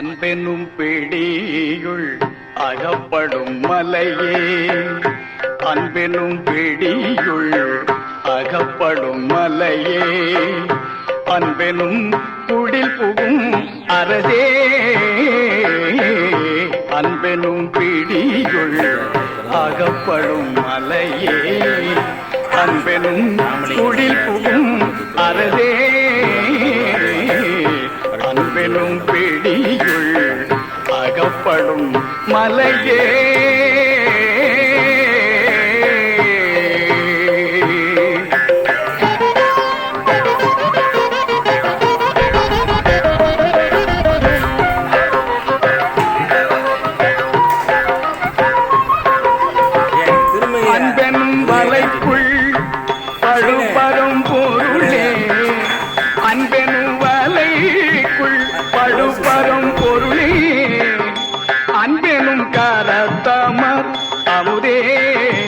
அன்பெனும் பிடியுள் அகப்படும் மலையே. அன்பெனும் பிடியுள் அகப்படும் மலையே. அன்பெனும் குடில் புகும் அரசே. அன்பெனும் பிடியுள் அகப்படும் மலையே. அன்பெனும் குடில் புகும் அரசே. பிடியுள் அகப்படும் மலையே. அன்பெனும் வலைக்குள் பழுப்பரும் பொருளே வாழும் பழுப்பரும் பொருளே. அன்பெனும் கரத்தமர்